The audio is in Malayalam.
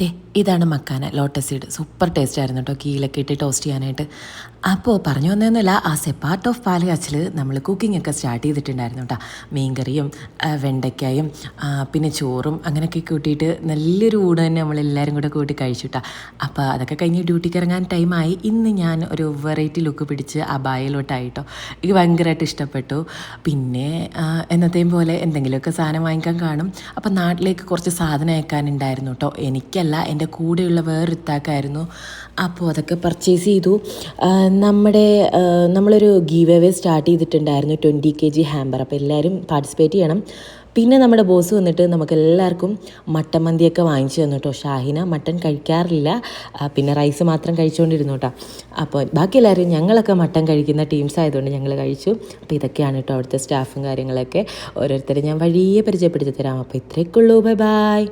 ദേ ഇതാണ് makhana lotus seed super taste ആയിരുന്നു കേട്ടോ കീലൊക്കെ ഇട്ട് ടോസ്റ്റ് ചെയ്യാനായിട്ട്. അപ്പോൾ പറഞ്ഞു വന്നതെന്നല്ല ആ സെപ്പാർട്ട് ഓഫ് പാലുകാച്ചിൽ നമ്മൾ കുക്കിംഗ് ഒക്കെ സ്റ്റാർട്ട് ചെയ്തിട്ടുണ്ടായിരുന്നു കേട്ടോ മീൻകറിയും കറിയും വെണ്ടയ്ക്കായും പിന്നെ ചോറും അങ്ങനെയൊക്കെ കൂട്ടിയിട്ട് നല്ലൊരു ഊട് തന്നെ നമ്മളെല്ലാവരും കൂടെ കൂട്ടി കഴിച്ചു കേട്ടോ അപ്പോൾ അതൊക്കെ കഴിഞ്ഞ് ഡ്യൂട്ടിക്ക് ഇറങ്ങാൻ ടൈമായി ഇന്ന് ഞാൻ ഒരു വെറൈറ്റി ലുക്ക് പിടിച്ച് ആ ബായലോട്ടായിട്ടോ എനിക്ക് ഭയങ്കരമായിട്ട് ഇഷ്ടപ്പെട്ടു. പിന്നെ എന്നത്തെയും പോലെ എന്തെങ്കിലുമൊക്കെ സാധനം വാങ്ങിക്കാൻ കാണും. അപ്പോൾ നാട്ടിലേക്ക് കുറച്ച് സാധനം അയക്കാനുണ്ടായിരുന്നു കേട്ടോ എനിക്കല്ല എന്റെ കൂടെയുള്ള വേറൊരുത്താക്കായിരുന്നു. അപ്പോൾ അതൊക്കെ പർച്ചേസ് ചെയ്തു. നമ്മുടെ നമ്മളൊരു ഗീവ് അവേ സ്റ്റാർട്ട് ചെയ്തിട്ടുണ്ടായിരുന്നു ട്വന്റി കെ ജി ഹാമ്പർ അപ്പോൾ എല്ലാവരും പാർട്ടിസിപ്പേറ്റ് ചെയ്യണം. പിന്നെ നമ്മുടെ ബോസ് വന്നിട്ട് നമുക്ക് എല്ലാവർക്കും മട്ടൻ മന്തിയൊക്കെ വാങ്ങിച്ചു തന്നു കേട്ടോ. ഷാഹിന മട്ടൻ കഴിക്കാറില്ല. പിന്നെ റൈസ് മാത്രം കഴിച്ചുകൊണ്ടിരുന്നു കേട്ടോ. അപ്പോൾ ബാക്കി എല്ലാവരും ഞങ്ങളൊക്കെ മട്ടൻ കഴിക്കുന്ന ടീംസ് ആയതുകൊണ്ട് ഞങ്ങൾ കഴിച്ചു. അപ്പോൾ ഇതൊക്കെയാണ് കേട്ടോ അവിടുത്തെ സ്റ്റാഫും കാര്യങ്ങളൊക്കെ. ഓരോരുത്തരെ ഞാൻ വഴിയെ പരിചയപ്പെടുത്തി തരാം. അപ്പോൾ ഇത്രയൊക്കെ ഉള്ളൂ. Bye bye